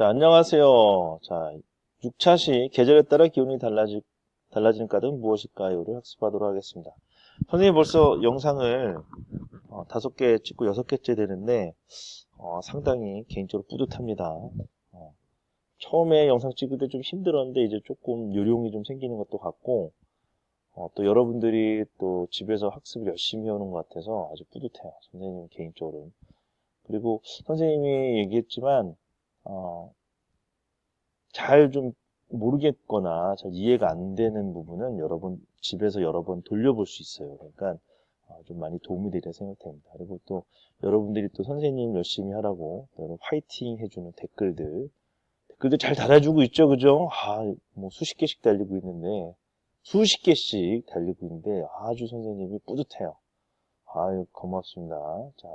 자, 안녕하세요. 자, 6차시 계절에 따라 기온이 달라지, 달라지는 까닭은 무엇일까요?를 학습하도록 하겠습니다. 선생님 벌써 영상을 어, 다섯 개 찍고 여섯 개째 되는데 어, 상당히 개인적으로 뿌듯합니다. 어, 처음에 영상 찍을 때 좀 힘들었는데 이제 조금 요령이 좀 생기는 것도 같고 어, 또 여러분들이 또 집에서 학습을 열심히 해오는 것 같아서 아주 뿌듯해요. 선생님 개인적으로. 그리고 선생님이 얘기했지만 어, 잘 좀 모르겠거나 잘 이해가 안 되는 부분은 여러분 집에서 여러 번 돌려볼 수 있어요. 그러니까 어, 좀 많이 도움이 되리라 생각됩니다. 그리고 또 여러분들이 또 선생님 열심히 하라고 화이팅 해주는 댓글들 댓글들 잘 달아주고 있죠, 그죠? 아, 뭐 수십 개씩 달리고 있는데 수십 개씩 달리고 있는데 아주 선생님이 뿌듯해요. 아유 고맙습니다. 자,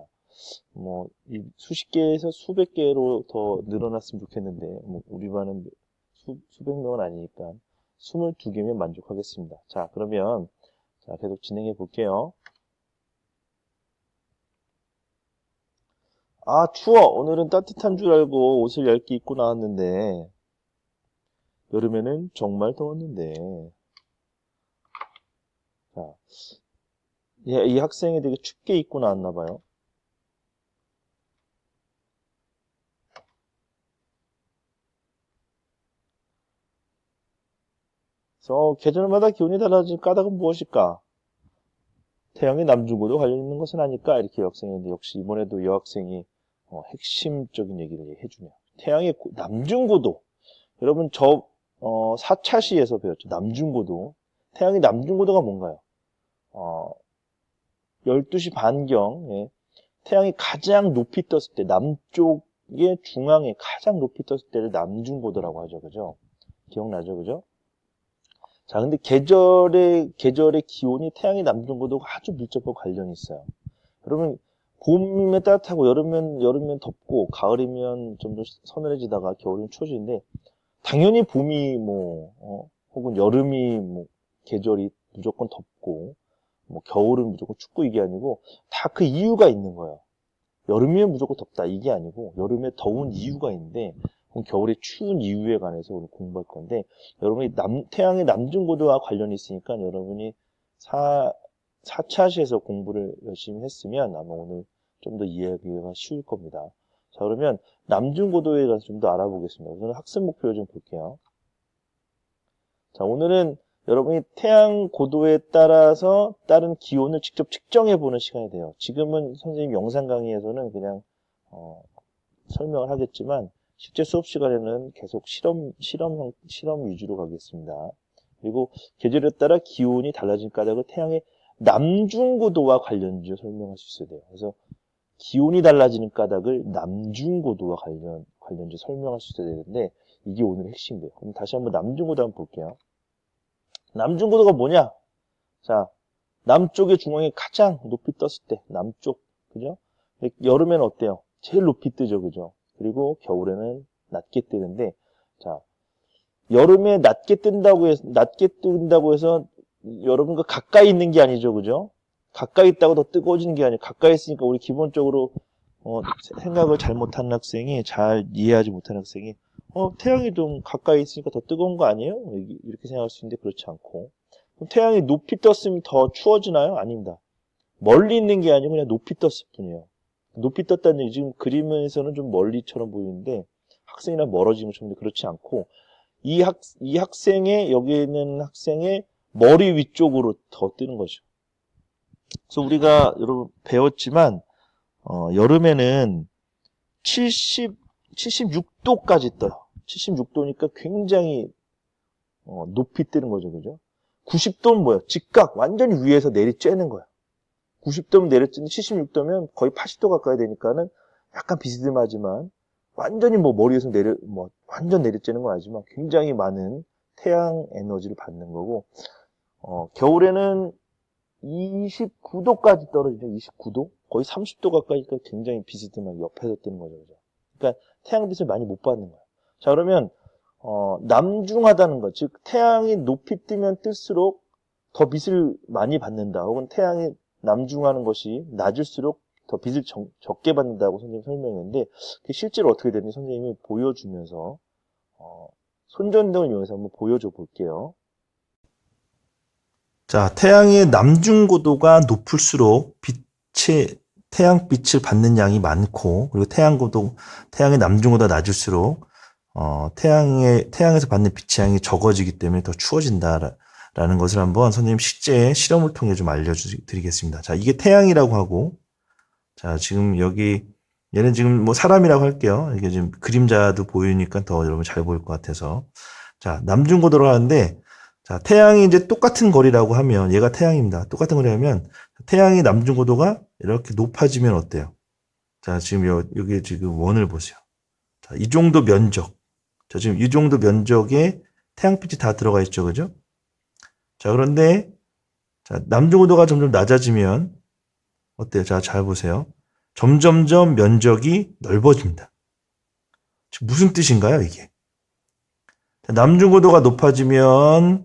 뭐, 이 수십 개에서 수백 개로 더 늘어났으면 좋겠는데, 뭐, 우리 반은 수, 수백 명은 아니니까, 22개면 만족하겠습니다. 자, 그러면, 자, 계속 진행해 볼게요. 아, 추워! 오늘은 따뜻한 줄 알고 옷을 얇게 입고 나왔는데, 여름에는 정말 더웠는데, 자, 이, 이 학생이 되게 춥게 입고 나왔나 봐요. 그래서 계절마다 기온이 달라진 까닭은 무엇일까? 태양의 남중고도 관련 있는 것은 아닐까? 이렇게 여학생인데 역시 이번에도 여학생이 어, 핵심적인 얘기를 해주네요. 태양의 고- 남중고도 여러분 저 어, 4차시에서 배웠죠. 남중고도 태양의 남중고도가 뭔가요? 어, 12시 반경 예. 태양이 가장 높이 떴을 때 남쪽의 중앙에 가장 높이 떴을 때를 남중고도라고 하죠. 그죠? 기억나죠? 그죠? 자, 근데 계절의, 계절의 기온이 태양의 남중고도가 아주 밀접하고 관련이 있어요. 그러면 봄이면 따뜻하고 여름이면, 여름이면 덥고 가을이면 좀 더 서늘해지다가 겨울이면 추워지는데 당연히 봄이 뭐, 어, 혹은 여름이 뭐, 계절이 무조건 덥고 뭐, 겨울은 무조건 춥고 이게 아니고 다 그 이유가 있는 거예요. 여름이면 무조건 덥다 이게 아니고 여름에 더운 이유가 있는데 그럼 겨울에 추운 이유에 관해서 오늘 공부할 건데 여러분이 남, 태양의 남중고도와 관련이 있으니까 여러분이 4, 4차시에서 공부를 열심히 했으면 아마 오늘 좀 더 이해하기가 쉬울 겁니다. 자, 그러면 남중고도에 관해서 좀 더 알아보겠습니다. 우선 학습 목표를 좀 볼게요. 자, 오늘은 여러분이 태양 고도에 따라서 다른 기온을 직접 측정해 보는 시간이 돼요. 지금은 선생님 영상 강의에서는 그냥 어, 설명을 하겠지만 실제 수업 시간에는 계속 실험, 실험, 실험 위주로 가겠습니다. 그리고 계절에 따라 기온이 달라진 까닭을 태양의 남중고도와 관련지어 설명할 수 있어야 돼요. 그래서 기온이 달라지는 까닭을 남중고도와 관련, 관련지어 설명할 수 있어야 되는데 이게 오늘의 핵심이에요. 그럼 다시 한번 남중고도 한번 볼게요. 남중고도가 뭐냐? 자, 남쪽의 중앙에 가장 높이 떴을 때, 남쪽, 그죠? 여름에는 어때요? 제일 높이 뜨죠, 그죠? 그리고 겨울에는 낮게 뜨는데, 자, 여름에 낮게 뜬다고 해서, 낮게 뜬다고 해서 여러분과 가까이 있는 게 아니죠, 그죠? 가까이 있다고 더 뜨거워지는 게 아니고, 가까이 있으니까 우리 기본적으로, 어, 생각을 잘못하는 학생이, 잘 이해하지 못하는 학생이, 어, 태양이 좀 가까이 있으니까 더 뜨거운 거 아니에요? 이렇게 생각할 수 있는데, 그렇지 않고. 그럼 태양이 높이 떴으면 더 추워지나요? 아닙니다. 멀리 있는 게 아니고 그냥 높이 떴을 뿐이에요. 높이 떴다는 얘기, 지금 그림에서는 좀 멀리처럼 보이는데 학생이랑 멀어진 것처럼 그렇지 않고 이 학, 이 학생의, 여기 있는 학생의 머리 위쪽으로 더 뜨는 거죠. 그래서 우리가 여러분 배웠지만, 어, 여름에는 70, 76도까지 떠요. 76도니까 굉장히 어, 높이 뜨는 거죠. 그죠? 90도는 뭐예요? 직각, 완전히 위에서 내리쬐는 거예요. 90도면 내려찌는 76도면 거의 80도 가까이 되니까는 약간 비스듬하지만 완전히 뭐 머리에서 내려 뭐 완전 내려쬐는 건 아니지만 굉장히 많은 태양 에너지를 받는 거고 어, 겨울에는 29도까지 떨어지죠. 29도 거의 30도 가까이니까 굉장히 비스듬하게 옆에서 뜨는 거죠. 그죠? 그러니까 태양빛을 많이 못 받는 거예요. 자 그러면 어, 남중하다는 것, 즉 태양이 높이 뜨면 뜰수록 더 빛을 많이 받는다. 혹은 태양이 남중하는 것이 낮을수록 더 빛을 적, 적게 받는다고 선생님이 설명했는데 그게 실제로 어떻게 되는지 선생님이 보여주면서 어, 손전등을 이용해서 한번 보여줘 볼게요. 자, 태양의 남중 고도가 높을수록 빛의 태양빛을 받는 양이 많고 그리고 태양 고도 태양의 남중 고도가 낮을수록 어, 태양의 태양에서 받는 빛의 양이 적어지기 때문에 더 추워진다 라는 것을 한번 선생님 실제 실험을 통해 좀 알려드리겠습니다. 자, 이게 태양이라고 하고 자, 지금 여기 얘는 지금 뭐 사람이라고 할게요. 이게 지금 그림자도 보이니까 더 여러분 잘 보일 것 같아서 자, 남중 고도로 하는데 자, 태양이 이제 똑같은 거리라고 하면 얘가 태양입니다. 똑같은 거리라면 태양의 남중 고도가 이렇게 높아지면 어때요? 자, 지금 여, 여기 지금 원을 보세요. 자, 이 정도 면적. 자, 지금 이 정도 면적에 태양빛이 다 들어가 있죠. 그죠? 자, 그런데 자, 남중 고도가 점점 낮아지면 어때요? 자, 잘 보세요. 점점점 면적이 넓어집니다. 무슨 뜻인가요, 이게? 자, 남중 고도가 높아지면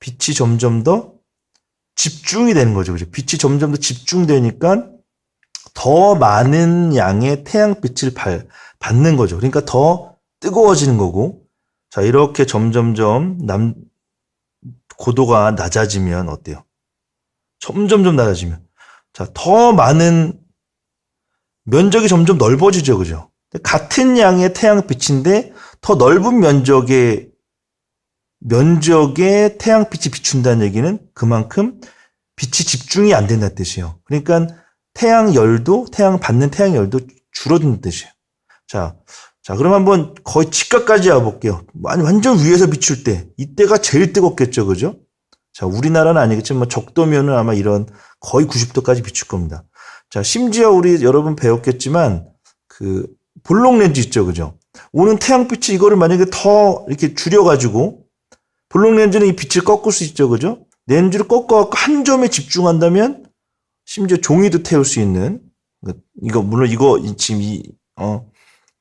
빛이 점점 더 집중이 되는 거죠. 그죠? 빛이 점점 더 집중되니까 더 많은 양의 태양빛을 발- 받는 거죠. 그러니까 더 뜨거워지는 거고. 자, 이렇게 점점점 남, 고도가 낮아지면 어때요? 점점 점 낮아지면. 자, 더 많은 면적이 점점 넓어지죠. 그죠? 같은 양의 태양빛인데 더 넓은 면적의 면적에 태양빛이 비춘다는 얘기는 그만큼 빛이 집중이 안 된다는 뜻이에요. 그러니까 태양 열도, 태양 받는 태양 열도 줄어드는 뜻이에요. 자, 자, 그럼 한번 거의 직각까지 와볼게요. 완전 위에서 비출 때, 이때가 제일 뜨겁겠죠, 그죠? 자, 우리나라는 아니겠지만 뭐 적도면은 아마 이런 거의 90도까지 비출 겁니다. 자, 심지어 우리 여러분 배웠겠지만 그 볼록 렌즈 있죠, 그죠? 오는 태양빛이 이거를 만약에 더 이렇게 줄여가지고 볼록 렌즈는 이 빛을 꺾을 수 있죠, 그죠? 렌즈를 꺾어갖고 한 점에 집중한다면 심지어 종이도 태울 수 있는 그, 이거 물론 이거 이- 지금 이어 그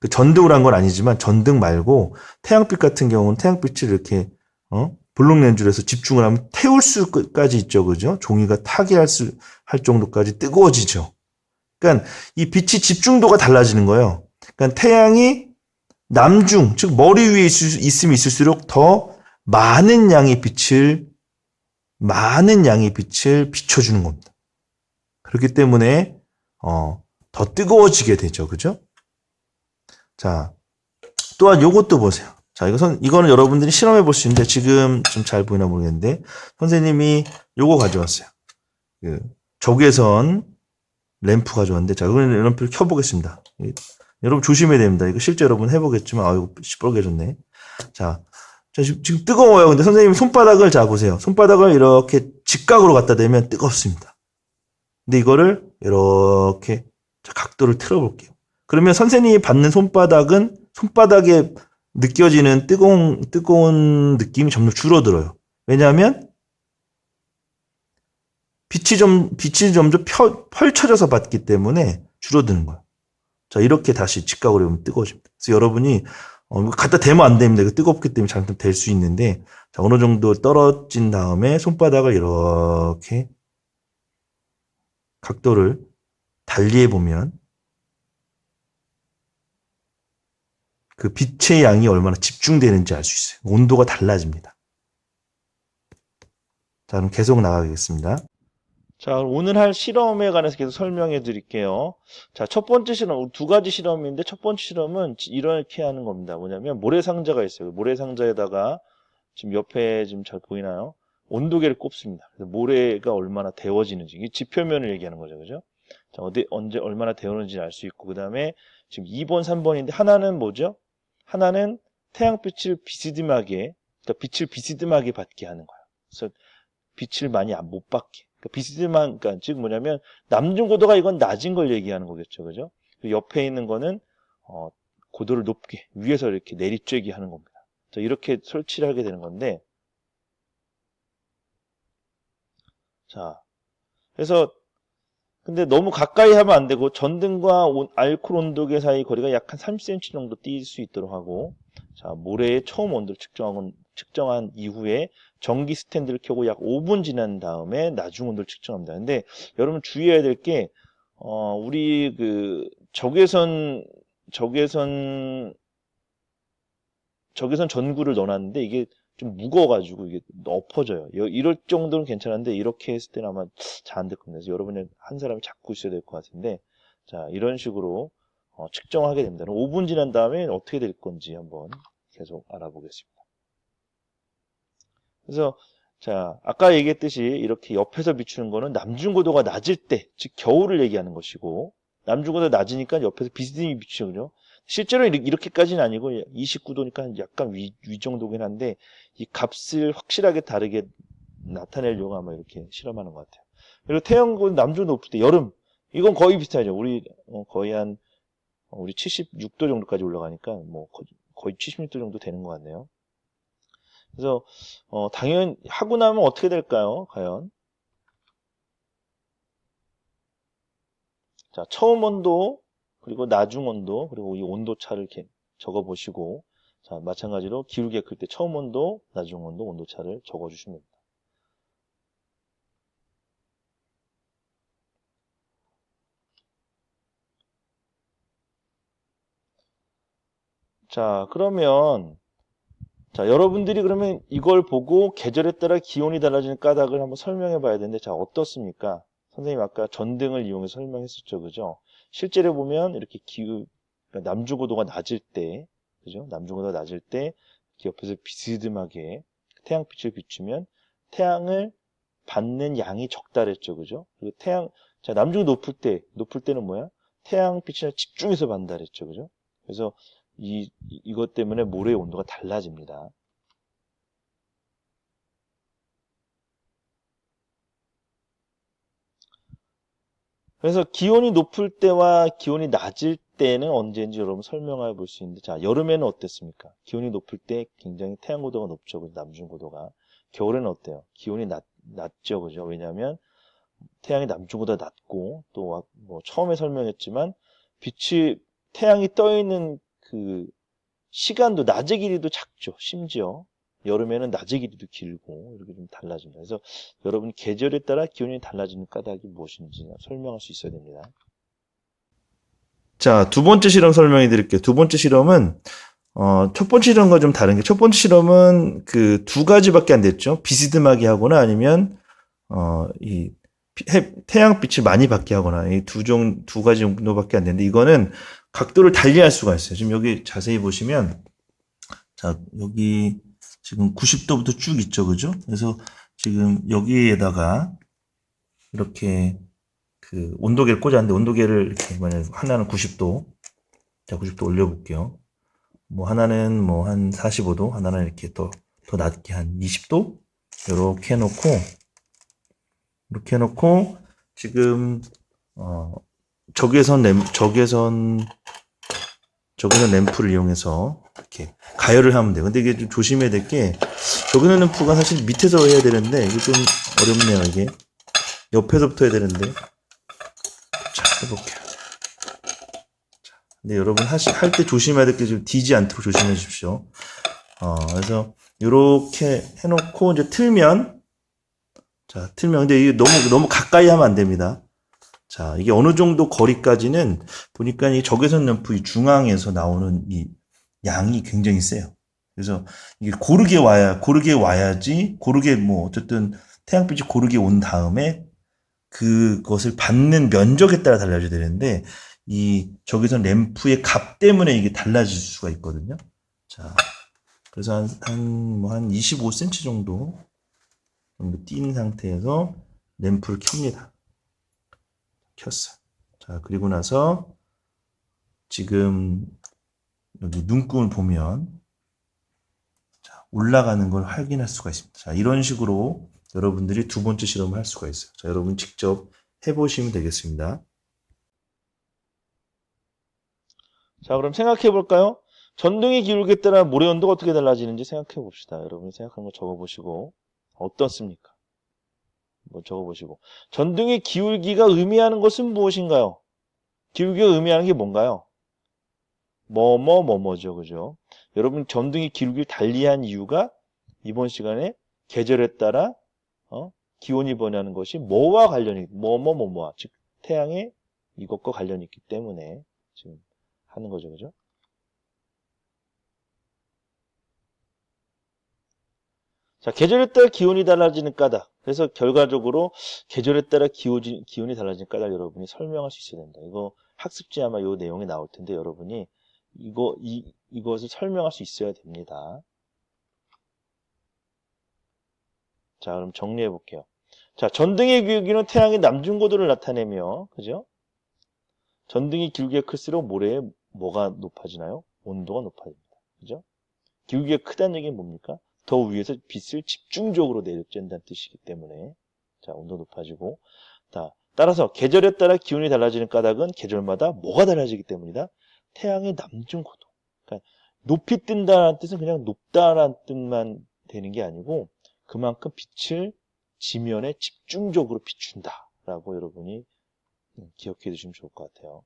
전등을 한 건 아니지만 전등 말고 태양빛 같은 경우는 태양빛을 이렇게 어 볼록 렌즈로 해서 집중을 하면 태울 수까지 있죠, 그죠? 종이가 타게 할 수 할 정도까지 뜨거워지죠. 그러니까 이 빛이 집중도가 달라지는 거예요. 그러니까 태양이 남중, 즉 머리 위에 있을, 있으면 있을수록 더 많은 양의 빛을 많은 양의 빛을 비춰주는 겁니다. 그렇기 때문에 어, 더 뜨거워지게 되죠, 그죠? 자, 또한 요것도 보세요. 자, 이것은 이거는 여러분들이 실험해 볼 수 있는데 지금 좀 잘 보이나 모르겠는데 선생님이 요거 가져왔어요. 그 적외선 램프 가져왔는데 자, 이거는 램프를 켜보겠습니다. 이- 여러분 조심해야 됩니다. 이거 실제 여러분 해보겠지만 아이고 시뻘개졌네. 자, 자 지금, 뜨거워요. 근데 선생님 손바닥을 자 보세요. 손바닥을 이렇게 직각으로 갖다 대면 뜨겁습니다. 근데 이거를 이렇게 자, 각도를 틀어볼게요. 그러면 선생님이 받는 손바닥은 손바닥에 느껴지는 뜨거운 뜨거운 느낌이 점점 줄어들어요. 왜냐하면 빛이 좀 빛이 점점 펴, 펼쳐져서 받기 때문에 줄어드는 거예요. 자 이렇게 다시 직각으로 보면 뜨거워집니다. 그래서 여러분이 어, 갖다 대면 안 됩니다. 뜨겁기 때문에 잘못 될수 있는데 자 어느 정도 떨어진 다음에 손바닥을 이렇게 각도를 달리해 보면 그 빛의 양이 얼마나 집중되는지 알 수 있어요. 온도가 달라집니다. 자, 그럼 계속 나가겠습니다. 자, 오늘 할 실험에 관해서 계속 설명해 드릴게요. 자, 첫 번째 실험, 두 가지 실험인데 첫 번째 실험은 이렇게 하는 겁니다. 뭐냐면 모래상자가 있어요. 모래상자에다가 지금 옆에 지금 잘 보이나요? 온도계를 꼽습니다. 모래가 얼마나 데워지는지, 이게 지표면을 얘기하는 거죠. 그죠? 자, 어디, 언제, 얼마나 데우는지 알 수 있고, 그 다음에 지금 2번, 3번인데 하나는 뭐죠? 하나는 태양빛을 비스듬하게, 그러니까 빛을 비스듬하게 받게 하는 거예요. 그래서 빛을 많이 안- 못 받게. 그러니까 비스듬한, 그러니까 즉 뭐냐면 남중 고도가 이건 낮은 걸 얘기하는 거겠죠, 그죠? 그리고 옆에 있는 거는 어, 고도를 높게 위에서 이렇게 내리쬐게 하는 겁니다. 자, 이렇게 설치를 하게 되는 건데, 자, 그래서 근데 너무 가까이 하면 안 되고 전등과 온- 알코올 온도계 사이 거리가 약 한 30cm 정도 뛸 수 있도록 하고 자 모래의 처음 온도를 측정한, 측정한 이후에 전기 스탠드를 켜고 약 5분 지난 다음에 나중 온도를 측정합니다. 근데 여러분 주의해야 될게 어, 우리 그 적외선 적외선 적외선 전구를 넣어놨는데 이게 좀 무거워가지고 이게 엎어져요. 여- 이럴 정도는 괜찮은데 이렇게 했을 때는 아마 잘 안 될 겁니다. 그래서 여러분이 한 사람이 잡고 있어야 될 것 같은데 자 이런 식으로 어, 측정하게 됩니다. 5분 지난 다음에 어떻게 될 건지 한번 계속 알아보겠습니다. 그래서 자 아까 얘기했듯이 이렇게 옆에서 비추는 거는 남중고도가 낮을 때, 즉 겨울을 얘기하는 것이고 남중고도가 낮으니까 옆에서 비스듬히 비추거든요. 실제로 이렇- 이렇게까지는 아니고 29도니까 약간 위, 위 정도긴 한데 이 값을 확실하게 다르게 나타내려고 아마 이렇게 실험하는 것 같아요. 그리고 태양고 남중 높을 때 여름 이건 거의 비슷하죠. 우리 어, 거의 한 어, 우리 76도 정도까지 올라가니까 뭐 거- 거의 76도 정도 되는 것 같네요. 그래서 어, 당연 하고 나면 어떻게 될까요? 과연 자 처음 온도 그리고 나중 온도 그리고 이 온도 차를 적어 보시고 자 마찬가지로 기울기가 클 때 처음 온도 나중 온도 온도 차를 적어 주시면 됩니다. 자 그러면 자 여러분들이 그러면 이걸 보고 계절에 따라 기온이 달라지는 까닭을 한번 설명해 봐야 되는데 자 어떻습니까? 선생님 아까 전등을 이용해서 설명했었죠 그죠? 실제로 보면 이렇게 기후 그러니까 남중고도가 낮을 때 그죠? 남중고도가 낮을 때 옆에서 비스듬하게 태양빛을 비추면 태양을 받는 양이 적다랬죠 그죠? 그리고 태양 자 남중이 높을 때 높을 때는 뭐야? 태양빛을 집중해서 받는다 그랬죠 그죠? 그래서 이, 이- 이것 때문에 모래의 온도가 달라집니다. 그래서 기온이 높을 때와 기온이 낮을 때는 언제인지 여러분 설명해 볼 수 있는데, 자, 여름에는 어땠습니까? 기온이 높을 때 굉장히 태양 고도가 높죠. 그죠? 남중 고도가. 겨울에는 어때요? 기온이 낮, 낮죠. 그죠? 왜냐하면 태양이 남중보다 낮고, 또, 뭐, 처음에 설명했지만, 빛이, 태양이 떠 있는 그 시간도 낮의 길이도 작죠. 심지어 여름에는 낮의 길이도 길고 이렇게 좀 달라집니다. 그래서 여러분 계절에 따라 기온이 달라지는 까닭이 무엇인지 설명할 수 있어야 됩니다. 자, 두 번째 실험 설명해 드릴게요. 두 번째 실험은, 어, 첫 번째 실험과 좀 다른 게, 첫 번째 실험은 그 두 가지밖에 안 됐죠. 비스듬하게 하거나 아니면, 어, 이, 태양빛을 많이 받게 하거나, 이 두 종, 두 가지 정도밖에 안 되는데, 이거는 각도를 달리 할 수가 있어요. 지금 여기 자세히 보시면, 자, 여기 지금 90도부터 쭉 있죠. 그죠? 그래서 지금 여기에다가 이렇게 그 온도계를 꽂았는데 온도계를 이렇게 만약 하나는 90도 자 90도 올려볼게요 뭐 하나는 뭐 한 45도 하나는 이렇게 더 더 낮게 한 20도 이렇게 해놓고 이렇게 해놓고 지금 어 적외선 램 적외선 적외선 램프를 이용해서 이렇게 가열을 하면 돼요 근데 이게 좀 조심해야 될게 적외선 램프가 사실 밑에서 해야 되는데 이게 좀 어렵네요 이게 옆에서부터 해야 되는데 자, 해볼게요. 자, 근데 여러분 할 때 조심해야 될 게좀 뒤지 않도록 조심해 주십시오. 어, 그래서, 요렇게 해놓고, 이제 틀면, 자, 틀면, 근데 이게 너무, 너무 가까이 하면 안 됩니다. 자, 이게 어느 정도 거리까지는, 보니까 이 적외선 램프 이 중앙에서 나오는 이 양이 굉장히 세요. 그래서 이게 고르게 와야, 고르게 와야지, 고르게 뭐, 어쨌든 태양빛이 고르게 온 다음에 그것을 받는 면적에 따라 달라져야 되는데 이 적외선 램프의 값 때문에 이게 달라질 수가 있거든요. 자, 그래서 한 한 뭐한 25cm 정도 정도 띈 상태에서 램프를 켭니다. 켰어요. 자, 그리고 나서 지금 여기 눈금을 보면 자, 올라가는 걸 확인할 수가 있습니다. 자, 이런 식으로 여러분들이 두 번째 실험을 할 수가 있어요. 자, 여러분 직접 해보시면 되겠습니다. 자, 그럼 생각해 볼까요? 전등의 기울기에 따라 모래 온도가 어떻게 달라지는지 생각해 봅시다. 여러분이 생각한 거 적어 보시고 어떻습니까? 뭐 적어 보시고 전등의 기울기가 의미하는 것은 무엇인가요? 기울기가 의미하는 게 뭔가요? 뭐뭐 뭐뭐죠, 그죠? 여러분 전등의 기울기를 달리한 이유가 이번 시간에 계절에 따라 어? 기온이 변하는 것이 뭐와 관련이 뭐뭐 뭐뭐와 즉 태양의 이것과 관련이 있기 때문에 지금 하는 거죠. 그죠? 자, 계절에 따라 기온이 달라지는 까닭. 그래서 결과적으로 계절에 따라 기온이 달라지는 까닭 여러분이 설명할 수 있어야 된다. 이거 학습지 아마 요 내용이 나올 텐데 여러분이 이거, 이, 이것을 설명할 수 있어야 됩니다. 자, 그럼 정리해 볼게요. 자, 전등의 기울기는 태양의 남중 고도를 나타내며, 그죠? 전등이 기울기가 클수록 모래에 뭐가 높아지나요? 온도가 높아집니다. 그죠? 기울기가 크다는 얘기는 뭡니까? 더 위에서 빛을 집중적으로 내려쬐다는 뜻이기 때문에 자 온도 높아지고 자 따라서 계절에 따라 기온이 달라지는 까닭은 계절마다 뭐가 달라지기 때문이다. 태양의 남중 고도. 그러니까 높이 뜬다는 뜻은 그냥 높다라는 뜻만 되는 게 아니고 그만큼 빛을 지면에 집중적으로 비춘다라고 여러분이 기억해 두시면 좋을 것 같아요.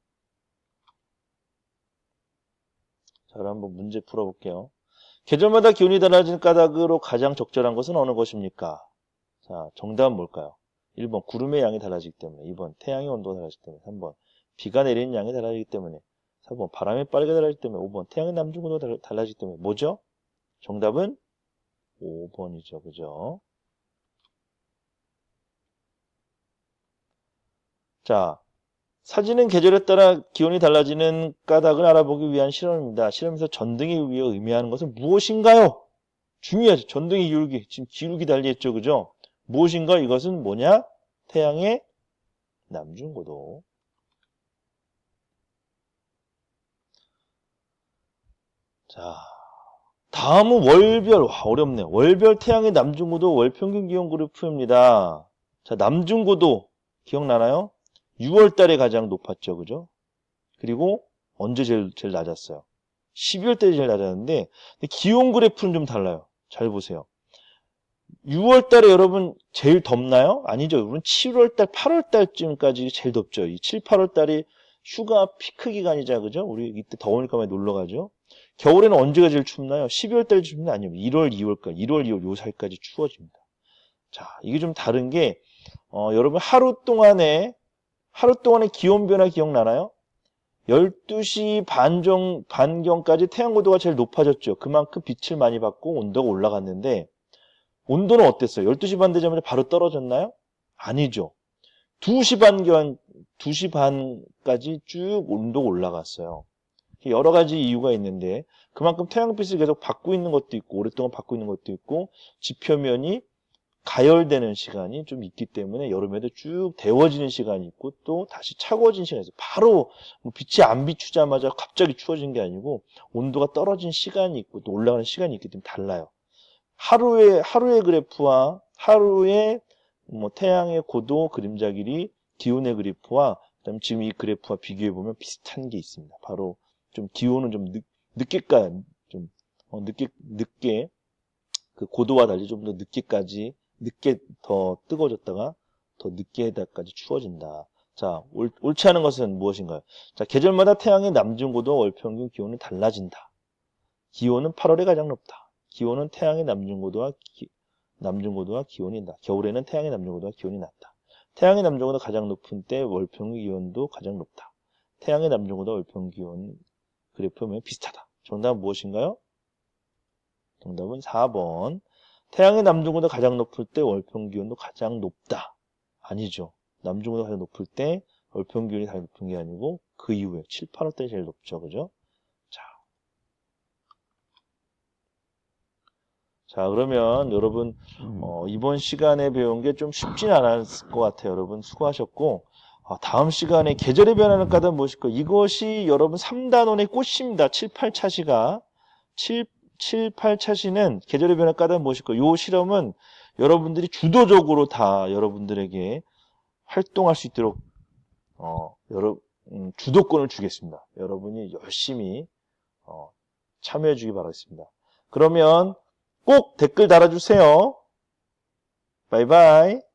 자, 그럼 한번 문제 풀어볼게요. 계절마다 기온이 달라지는 까닭으로 가장 적절한 것은 어느 것입니까? 자, 정답은 뭘까요? 1번 구름의 양이 달라지기 때문에 2번 태양의 온도가 달라지기 때문에 3번 비가 내리는 양이 달라지기 때문에 4번 바람의 빠르게 달라지기 때문에 5번 태양의 남중고도가 달라지기 때문에 뭐죠? 정답은 5번이죠. 그죠? 자, 사진은 계절에 따라 기온이 달라지는 까닭을 알아보기 위한 실험입니다. 실험에서 전등에 위해 의미하는 것은 무엇인가요? 중요하죠. 전등의 기울기. 지금 기울기 달리했죠. 그죠? 무엇인가? 이것은 뭐냐? 태양의 남중고도. 자, 다음은 월별. 와, 어렵네. 월별 태양의 남중고도 월평균 기온 그래프입니다. 자, 남중고도. 기억나나요? 6월 달에 가장 높았죠. 그죠? 그리고 언제 제일, 제일 낮았어요? 12월 달에 제일 낮았는데 기온 그래프는 좀 달라요. 잘 보세요. 6월 달에 여러분 제일 덥나요? 아니죠. 여러분 7월 달, 8월 달쯤까지 제일 덥죠. 이 7, 8월 달이 휴가 피크 기간이자 그죠? 우리 이때 더우니까 많이 놀러 가죠. 겨울에는 언제가 제일 춥나요? 12월 달이 춥나요? 아니면 1월, 2월까지, 1월, 2월 요 사이까지 추워집니다. 자, 이게 좀 다른 게 어, 여러분 하루 동안에 하루 동안의 기온 변화 기억나나요? 12시 반 정, 반경까지 태양 고도가 제일 높아졌죠. 그만큼 빛을 많이 받고 온도가 올라갔는데, 온도는 어땠어요? 12시 반 되자마자 바로 떨어졌나요? 아니죠. 2시 반 경, 2시 반까지 쭉 온도가 올라갔어요. 여러 가지 이유가 있는데, 그만큼 태양빛을 계속 받고 있는 것도 있고, 오랫동안 받고 있는 것도 있고, 지표면이 가열되는 시간이 좀 있기 때문에 여름에도 쭉 데워지는 시간이 있고 또 다시 차가워진 시간이 있어요. 바로 뭐 빛이 안 비추자마자 갑자기 추워진 게 아니고 온도가 떨어진 시간이 있고 또 올라가는 시간이 있기 때문에 달라요. 하루의 하루의 그래프와 하루의 뭐 태양의 고도, 그림자 길이, 기온의 그래프와 그다음에 지금 이 그래프와 비교해 보면 비슷한 게 있습니다. 바로 좀 기온은 좀 늦, 늦게까 좀 어, 늦게 늦게 그 고도와 달리 좀 더 늦게까지 늦게 더 뜨거워졌다가 더 늦게까지 추워진다. 자, 옳, 옳지 않은 것은 무엇인가요? 자, 계절마다 태양의 남중 고도 월평균 기온은 달라진다. 기온은 8월에 가장 높다. 기온은 태양의 남중 고도와 기, 남중 고도와 기온이 낮다. 겨울에는 태양의 남중 고도와 기온이 낮다. 태양의 남중고도가 가장 높은 때 월평균 기온도 가장 높다. 태양의 남중고도 월평균 기온 그래프면 비슷하다. 정답은 무엇인가요? 정답은 4번. 태양의 남중고도 가장 높을 때 월평 기온도 가장 높다. 아니죠. 남중고도 가장 높을 때 월평 기온이 가장 높은 게 아니고 그 이후에 7, 8월 때 제일 높죠. 그죠? 자. 자, 그러면 여러분 어, 이번 시간에 배운 게 좀 쉽진 않았을 것 같아요. 여러분 수고하셨고 아, 다음 시간에 계절의 변화는 까다 무엇일까? 이것이 여러분 3단원의 꽃입니다. 7, 8차시가 7, 7, 8차시는 계절의 변화 까다 무엇일까? 이 실험은 여러분들이 주도적으로 다 여러분들에게 활동할 수 있도록 어, 여러, 음, 주도권을 주겠습니다. 여러분이 열심히 어, 참여해 주기 바라겠습니다. 그러면 꼭 댓글 달아주세요. 바이바이.